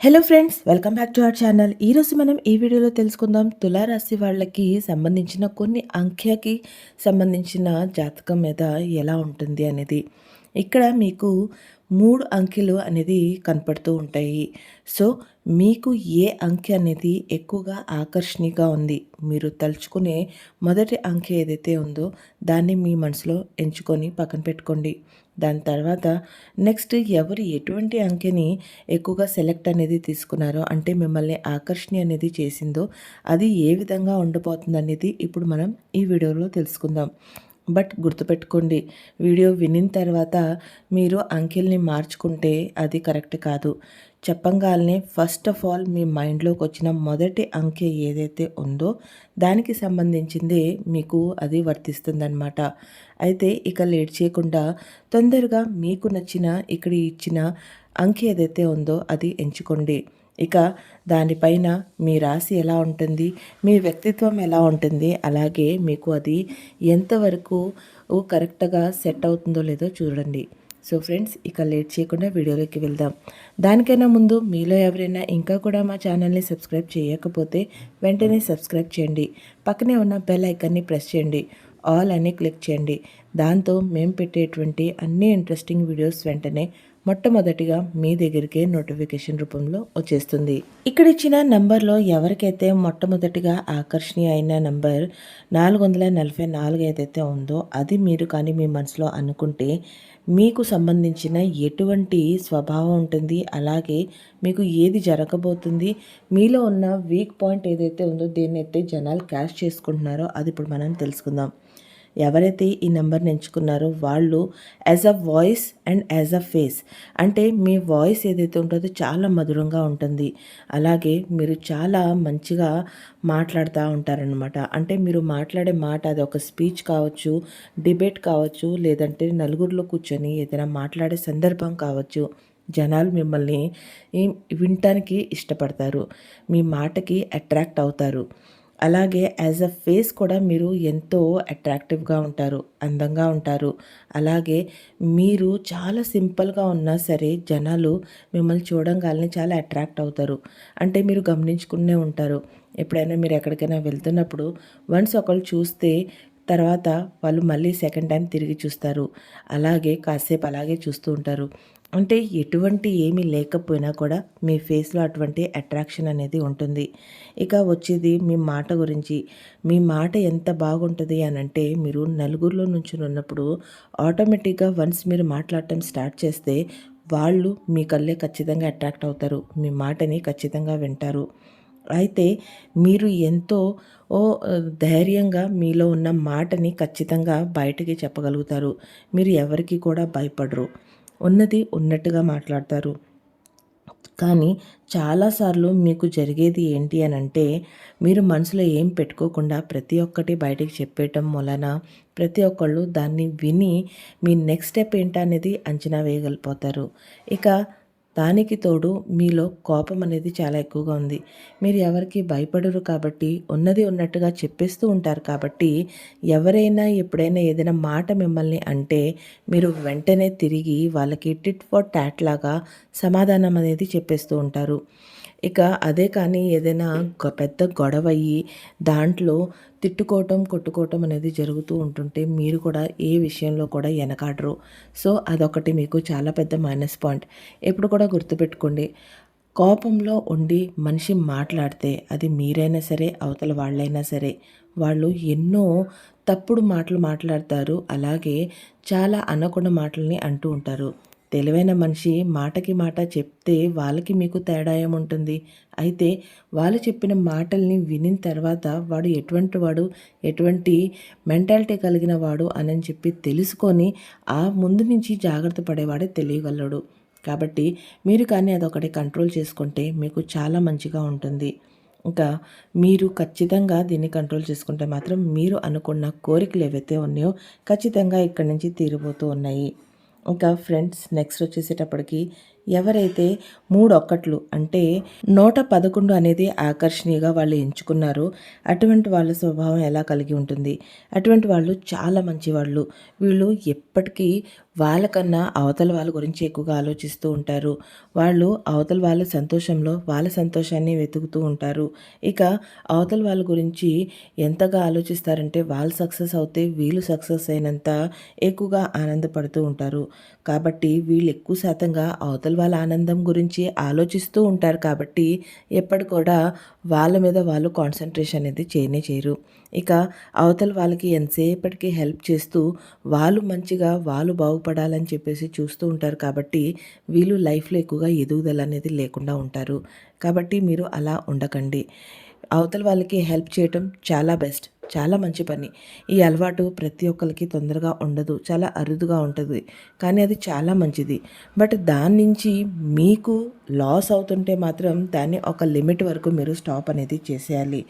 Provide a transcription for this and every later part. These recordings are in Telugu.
Hello friends welcome back to our channel ఈరోజు మనం ఈ వీడియోలో తెలుసుకుందాం. తులారాశి వాళ్ళకి సంబంధించిన కొన్ని అంఖ్యకి సంబంధించిన జాతకం మీద ఎలా ఉంటుంది అనేది. ఇక్కడ మీకు మూడు అంకెలు అనేది కనపడుతూ ఉంటాయి. సో మీకు ఏ అంకె అనేది ఎక్కువగా ఆకర్షణీయంగా ఉంది? మీరు తలుచుకునే మొదటి అంకె ఏదైతే ఉందో దాన్ని మీ మనసులో ఎంచుకొని పక్కన పెట్టుకోండి. దాని తర్వాత నెక్స్ట్ ఎవరు ఎటువంటి అంకెని ఎక్కువగా సెలెక్ట్ అనేది తీసుకున్నారో అంటే మిమ్మల్ని ఆకర్షణ అనేది చేసిందో అది ఏ విధంగా ఉండబోతుంది అనేది ఇప్పుడు మనం ఈ వీడియోలో తెలుసుకుందాం. బట్ గుర్తుపెట్టుకోండి వీడియో వినిన తర్వాత మీరు అంకెల్ని మార్చుకుంటే అది కరెక్ట్ కాదు. చెప్పంగానే ఫస్ట్ ఆఫ్ ఆల్ మీ మైండ్లోకి వచ్చిన మొదటి అంకె ఏదైతే ఉందో దానికి సంబంధించిందే మీకు అది వర్తిస్తుందన్నమాట. అయితే ఇక లేట్ చేయకుండా తొందరగా మీకు నచ్చిన ఇక్కడ ఇచ్చిన అంకె ఏదైతే ఉందో అది ఎంచుకోండి. ఇక దానిపైన మీ రాశి ఎలా ఉంటుంది? మీ వ్యక్తిత్వం ఎలా ఉంటుంది? అలాగే మీకు అది ఎంతవరకు కరెక్ట్గా సెట్ అవుతుందో లేదో చూడండి. సో ఫ్రెండ్స్ ఇక లేట్ చేయకుండా వీడియోలోకి వెళ్దాం. దానికైనా ముందు మీలో ఎవరైనా ఇంకా కూడా మా ఛానల్ని సబ్స్క్రైబ్ చేయకపోతే వెంటనే సబ్స్క్రైబ్ చేయండి. పక్కనే ఉన్న బెల్ ఐకాన్ని ప్రెస్ చేయండి. ఆల్ అని క్లిక్ చేయండి. దాంతో మేము పెట్టేటువంటి అన్ని ఇంట్రెస్టింగ్ వీడియోస్ వెంటనే మొట్టమొదటిగా మీ దగ్గరికే నోటిఫికేషన్ రూపంలో వచ్చేస్తుంది. ఇక్కడ ఇచ్చిన నంబర్లో ఎవరికైతే మొట్టమొదటిగా ఆకర్షణీయ అయిన నంబర్ నాలుగు వందల నలభై నాలుగు ఏదైతే ఉందో అది మీరు కానీ మీ మనసులో అనుకుంటే మీకు సంబంధించిన ఎటువంటి స్వభావం ఉంటుంది అలాగే మీకు ఏది జరగబోతుంది మీలో ఉన్న వీక్ పాయింట్ ఏదైతే ఉందో దేన్నైతే జనాలు క్యాష్ చేసుకుంటున్నారో అది ఇప్పుడు మనం తెలుసుకుందాం. ఎవరైతే ఈ నెంబర్ని ఎంచుకున్నారో వాళ్ళు as a voice and as a face అంటే మీ వాయిస్ ఏదైతే ఉంటుందో చాలా మధురంగా ఉంటుంది. అలాగే మీరు చాలా మంచిగా మాట్లాడుతూ ఉంటారనమాట అంటే మీరు మాట్లాడే మాట అది ఒక స్పీచ్ కావచ్చు డిబేట్ కావచ్చు లేదంటే నలుగురిలో కూర్చొని ఏదైనా మాట్లాడే సందర్భం కావచ్చు. జనాలు మిమ్మల్ని వినటానికి ఇష్టపడతారు. మీ మాటకి అట్రాక్ట్ అవుతారు. అలాగే యాజ్ అ ఫేస్ కూడా మీరు ఎంతో అట్రాక్టివ్గా ఉంటారు అందంగా ఉంటారు. అలాగే మీరు చాలా సింపుల్గా ఉన్నా సరే జనాలు మిమ్మల్ని చూడంగానే చాలా అట్రాక్ట్ అవుతారు. అంటే మీరు గమనించుకునే ఉంటారు. ఎప్పుడైనా మీరు ఎక్కడికైనా వెళ్తున్నప్పుడు వన్స్ ఒకళ్ళు చూస్తే తర్వాత వాళ్ళు మళ్ళీ సెకండ్ టైం తిరిగి చూస్తారు. అలాగే కాసేపు అలాగే చూస్తూ ఉంటారు. అంటే ఎటువంటి ఏమీ లేకపోయినా కూడా మీ ఫేస్లో అటువంటి అట్రాక్షన్ అనేది ఉంటుంది. ఇక వచ్చేది మీ మాట గురించి. మీ మాట ఎంత బాగుంటుంది అని అంటే మీరు నలుగురిలో నుంచి ఉన్నప్పుడు ఆటోమేటిక్గా వన్స్ మీరు మాట్లాడటం స్టార్ట్ చేస్తే వాళ్ళు మీ కళ్ళే ఖచ్చితంగా అట్రాక్ట్ అవుతారు. మీ మాటని ఖచ్చితంగా వింటారు. అయితే మీరు ఎంతో ఓ ధైర్యంగా మీలో ఉన్న మాటని ఖచ్చితంగా బయటకి చెప్పగలుగుతారు. మీరు ఎవరికి కూడా భయపడరు. ఉన్నది ఉన్నట్టుగా మాట్లాడతారు. కానీ చాలాసార్లు మీకు జరిగేది ఏంటి అని అంటే మీరు మనసులో ఏం పెట్టుకోకుండా ప్రతి ఒక్కటి బయటికి చెప్పేయటం వలన ప్రతి ఒక్కళ్ళు దాన్ని విని మీ నెక్స్ట్ స్టెప్ ఏంటనేది అంచనా వేయగలిపోతారు ఇక దానికి తోడు మీలో కోపం అనేది చాలా ఎక్కువగా ఉంది. మీరు ఎవరికి భయపడరు కాబట్టి ఉన్నది ఉన్నట్టుగా చెప్పేస్తూ ఉంటారు కాబట్టి ఎవరైనా ఎప్పుడైనా ఏదైనా మాట మిమ్మల్ని అంటే మీరు వెంటనే తిరిగి వాళ్ళకి టిట్ ఫర్ టాట్ లాగా సమాధానం అనేది చెప్పేస్తూ ఉంటారు. ఇక అదే కానీ ఏదైనా పెద్ద గొడవ అయ్యి దాంట్లో తిట్టుకోవటం కొట్టుకోవటం అనేది జరుగుతూ ఉంటుంటే మీరు కూడా ఏ విషయంలో కూడా వెనకాడరు. సో అదొకటి మీకు చాలా పెద్ద మైనస్ పాయింట్. ఎప్పుడు కూడా గుర్తుపెట్టుకోండి కోపంలో ఉండి మనిషి మాట్లాడితే అది మీరైనా సరే అవతల వాళ్ళైనా సరే వాళ్ళు ఎన్నో తప్పుడు మాటలు మాట్లాడతారు. అలాగే చాలా అనకుండా మాటల్ని అంటూ ఉంటారు. తెలివైన మనిషి మాటకి మాట చెప్తే వాళ్ళకి మీకు తేడా ఏముంటుంది అయితే వాళ్ళు చెప్పిన మాటల్ని వినిన తర్వాత వాడు ఎటువంటి వాడు ఎటువంటి మెంటాలిటీ కలిగిన వాడు అని చెప్పి తెలుసుకొని ఆ ముందు నుంచి జాగ్రత్త పడేవాడే తెలియగలడు. కాబట్టి మీరు కానీ అదొకటి కంట్రోల్ చేసుకుంటే మీకు చాలా మంచిగా ఉంటుంది. ఇంకా మీరు ఖచ్చితంగా దీన్ని కంట్రోల్ చేసుకుంటే మాత్రం మీరు అనుకున్న కోరికలు ఏవైతే ఉన్నాయో ఖచ్చితంగా ఇక్కడి నుంచి తీరిపోతూ ఉన్నాయి. ఇంకా ఫ్రెండ్స్ నెక్స్ట్ వచ్చేసేటప్పటికి ఎవరైతే మూడొక్కట్లు అంటే నూట పదకొండు అనేది ఆకర్షణీయంగా వాళ్ళు ఎంచుకున్నారో. అటువంటి వాళ్ళ స్వభావం ఎలా కలిగి ఉంటుంది? అటువంటి వాళ్ళు చాలా మంచి వాళ్ళు వీళ్ళు ఎప్పటికీ వాళ్ళకన్నా అవతల వాళ్ళ గురించి ఎక్కువగా ఆలోచిస్తూ ఉంటారు. వాళ్ళు అవతల వాళ్ళ సంతోషంలో వాళ్ళ సంతోషాన్ని వెతుకుతూ ఉంటారు. ఇక అవతల వాళ్ళ గురించి ఎంతగా ఆలోచిస్తారంటే వాళ్ళు సక్సెస్ అవుతే వీళ్ళు సక్సెస్ అయినంత ఎక్కువగా ఆనందపడుతూ ఉంటారు. కాబట్టి వీళ్ళు ఎక్కువ శాతంగా అవతల వాళ్ళ ఆనందం గురించి ఆలోచిస్తూ ఉంటారు కాబట్టి ఎప్పటి కూడా వాళ్ళ మీద వాళ్ళు కాన్సన్ట్రేషన్ అనేది చేయనే చేయరు. ఇక అవతల వాళ్ళకి ఎంతసేపటికి హెల్ప్ చేస్తూ వాళ్ళు మంచిగా వాళ్ళు బాగుపడాలని చెప్పేసి చూస్తూ ఉంటారు కాబట్టి వీళ్ళు లైఫ్లో ఎక్కువగా ఎదుగుదల అనేది లేకుండా ఉంటారు. కాబట్టి మీరు అలా ఉండకండి. అవతల వాళ్ళకి హెల్ప్ చేయటం చాలా బెస్ట్ చాలా మంచి పని. ఈ అలవాటు ప్రతి ఒక్కరికి తొందరగా ఉండదు చాలా అరుదుగా ఉంటుంది. కానీ అది చాలా మంచిది. బట్ దాని నుంచి మీకు లాస్ అవుతుంటే మాత్రం దాన్ని ఒక లిమిట్ వరకు మీరు స్టాప్ అనేది చేసేయాలి.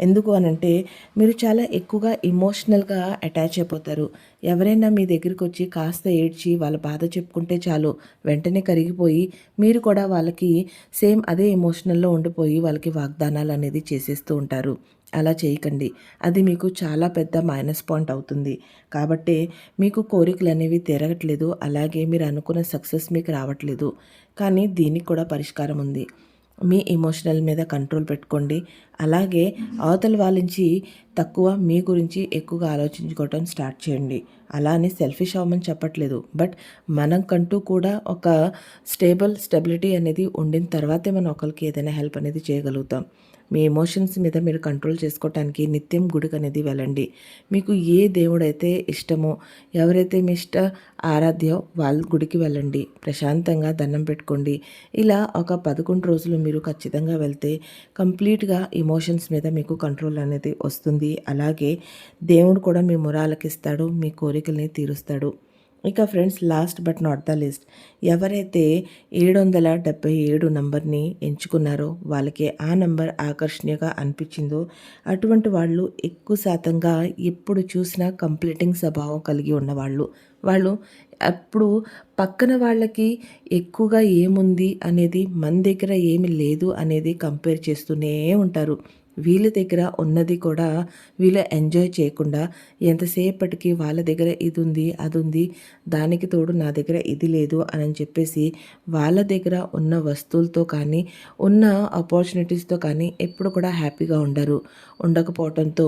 ఎందుకు అనంటే మీరు చాలా ఎక్కువగా ఇమోషనల్గా అటాచ్ అయిపోతారు. ఎవరైనా మీ దగ్గరికి వచ్చి కాస్త ఏడ్చి వాళ్ళ బాధ చెప్పుకుంటే చాలు వెంటనే కరిగిపోయి మీరు కూడా వాళ్ళకి సేమ్ అదే ఎమోషనల్లో ఉండిపోయి వాళ్ళకి వాగ్దానాలు అనేది చేసేస్తూ ఉంటారు. అలా చేయకండి. అది మీకు చాలా పెద్ద మైనస్ పాయింట్ అవుతుంది. కాబట్టి మీకు కోరికలు అనేవి తిరగట్లేదు. అలాగే మీరు అనుకున్న సక్సెస్ మీకు రావట్లేదు. కానీ దీనికి కూడా పరిష్కారం ఉంది. మీ ఎమోషనల్ మీద కంట్రోల్ పెట్టుకోండి. అలాగే అవతల వాళ్ళించి తక్కువ మీ గురించి ఎక్కువగా ఆలోచించుకోవటం స్టార్ట్ చేయండి. అలా అని సెల్ఫిష్ అవ్వమని చెప్పట్లేదు. బట్ మనకంటూ కూడా ఒక స్టేబుల్ స్టెబిలిటీ అనేది ఉండిన తర్వాతే మనం ఒకరికి ఏదైనా హెల్ప్ అనేది చేయగలుగుతాం. మీ ఎమోషన్స్ మీద మీరు కంట్రోల్ చేసుకోవటానికి నిత్యం గుడికి అనేది వెళ్ళండి. మీకు ఏ దేవుడైతే ఇష్టమో ఎవరైతే మీ ఇష్ట ఆరాధ్యో వాళ్ళ గుడికి వెళ్ళండి. ప్రశాంతంగా దండం పెట్టుకోండి. ఇలా ఒక పదకొండు రోజులు మీరు ఖచ్చితంగా వెళ్తే కంప్లీట్గా ఎమోషన్స్ మీద మీకు కంట్రోల్ అనేది వస్తుంది. అలాగే దేవుడు కూడా మీ మురాలకిస్తాడు మీ కోరికల్ని తీరుస్తాడు. ఇక friends last but not the least ఎవరైతే ఏడు వందల డెబ్బై ఏడు నంబర్ని ఎంచుకున్నారో వాళ్ళకి ఆ నంబర్ ఆకర్షణీయంగా అనిపించిందో అటువంటి వాళ్ళు ఎక్కువ శాతంగా ఎప్పుడు చూసినా కంప్లీటింగ్ స్వభావం కలిగి ఉన్నవాళ్ళు. వాళ్ళు అప్పుడు పక్కన వాళ్ళకి ఎక్కువగా ఏముంది అనేది మన దగ్గర ఏమి లేదు అనేది కంపేర్ చేస్తూనే ఉంటారు. వీళ్ళ దగ్గర ఉన్నది కూడా వీళ్ళు ఎంజాయ్ చేయకుండా ఎంతసేపటికి వాళ్ళ దగ్గర ఇది ఉంది అది ఉంది దానికి తోడు నా దగ్గర ఇది లేదు అని చెప్పేసి వాళ్ళ దగ్గర ఉన్న వస్తువులతో కానీ ఉన్న ఆపర్చునిటీస్తో కానీ ఎప్పుడు కూడా హ్యాపీగా ఉండరు. ఉండకపోవడంతో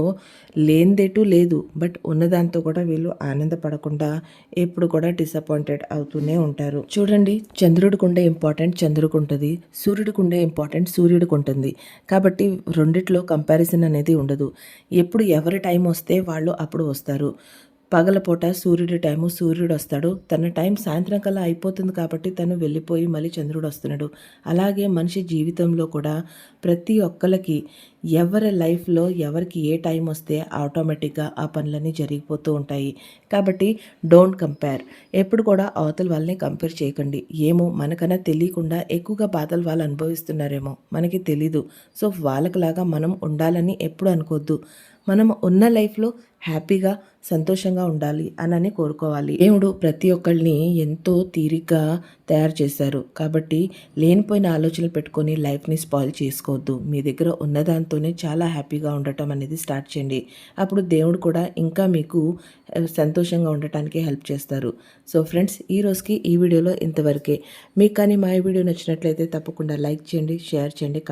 లేనిదేటూ లేదు. బట్ ఉన్నదాంతో కూడా వీళ్ళు ఆనందపడకుండా ఎప్పుడు కూడా డిసప్పాయింటెడ్ అవుతూనే ఉంటారు. చూడండి చంద్రుడికి ఉండే ఇంపార్టెంట్ చంద్రుడికి ఉంటుంది సూర్యుడికి ఉండే ఇంపార్టెంట్ సూర్యుడికి ఉంటుంది. కాబట్టి రెండిట్లో కంపారిజన్ అనేది ఉండదు. ఎప్పుడు ఎవరి టైం వస్తే వాళ్ళు అప్పుడు వస్తారు. పగలపూట సూర్యుడి టైము సూర్యుడు వస్తాడు. తన టైం సాయంత్రం కల్లా అయిపోతుంది కాబట్టి తను వెళ్ళిపోయి మళ్ళీ చంద్రుడు వస్తున్నాడు. అలాగే మనిషి జీవితంలో కూడా ప్రతి ఒక్కరికి ఎవరి లైఫ్లో ఎవరికి ఏ టైం వస్తే ఆటోమేటిక్గా ఆ పనులన్నీ జరిగిపోతూ ఉంటాయి. కాబట్టి డోంట్ కంపేర్. ఎప్పుడు కూడా అవతల వాళ్ళని కంపేర్ చేయకండి. ఏమో మనకన్నా తెలియకుండా ఎక్కువగా బాధలు వాళ్ళు అనుభవిస్తున్నారేమో. మనకి తెలీదు. సో వాళ్ళకిలాగా మనం ఉండాలని ఎప్పుడు అనుకోవద్దు మనం ఉన్న లైఫ్లో హ్యాపీగా సంతోషంగా ఉండాలి అని కోరుకోవాలి. దేవుడు ప్రతి ఒక్కళ్ళని ఎంతో తీరిగ్గా తయారు చేశారు. కాబట్టి లేనిపోయిన ఆలోచనలు పెట్టుకొని లైఫ్ని స్పాయిల్ చేసుకోవద్దు. మీ దగ్గర ఉన్నదాంతోనే చాలా హ్యాపీగా ఉండటం అనేది స్టార్ట్ చేయండి. అప్పుడు దేవుడు కూడా ఇంకా మీకు సంతోషంగా ఉండటానికి హెల్ప్ చేస్తారు. సో ఫ్రెండ్స్ ఈ రోజుకి ఈ వీడియోలో ఇంతవరకే. మీకు కానీ మా వీడియో నచ్చినట్లయితే తప్పకుండా లైక్ చేయండి షేర్ చేయండి